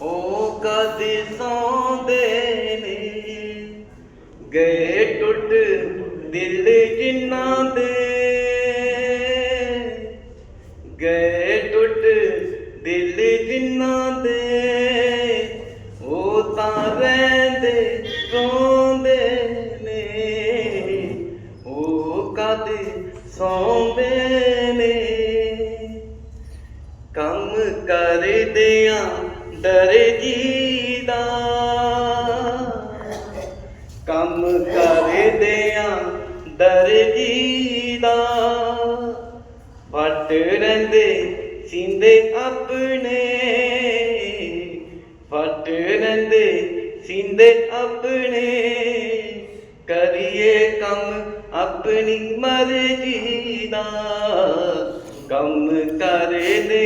ਉਹ ਕਦੀ ਸੌਂਦੇ ਨੇ ਗਏ ਟੁੱਟ ਦਿਲ ਜਿਨ੍ਹਾਂ ਦੇ। ਗਏ ਟੁੱਟ ਦਿਲ ਜਿਨ੍ਹਾਂ ਦੇ। ਉਹ ਤਾਂ ਰਹਿੰਦੇ ਰੋਂਦੇ ਨੇ। ਉਹ ਕਦੇ ਸੌਂਦੇ ਨੇ। ਕੰਮ ਕਰਦਿਆਂ ਡਰ ਜੀਦਾ। ਕੰਮ ਕਰਦਿਆਂ ਡਰ ਜੀਦਾ। ਫਟ ਰਹਿੰਦੇ ਸਿੰਦੇ ਆਪਣੇ। ਫਟ ਰਹਿੰਦੇ ਸਿੰਦੇ ਆਪਣੇ। ਕਰੀਏ ਕੰਮ ਆਪਣੀ ਮਰਜ਼ੀ ਦਾ। ਕੰਮ ਕਰਦੇ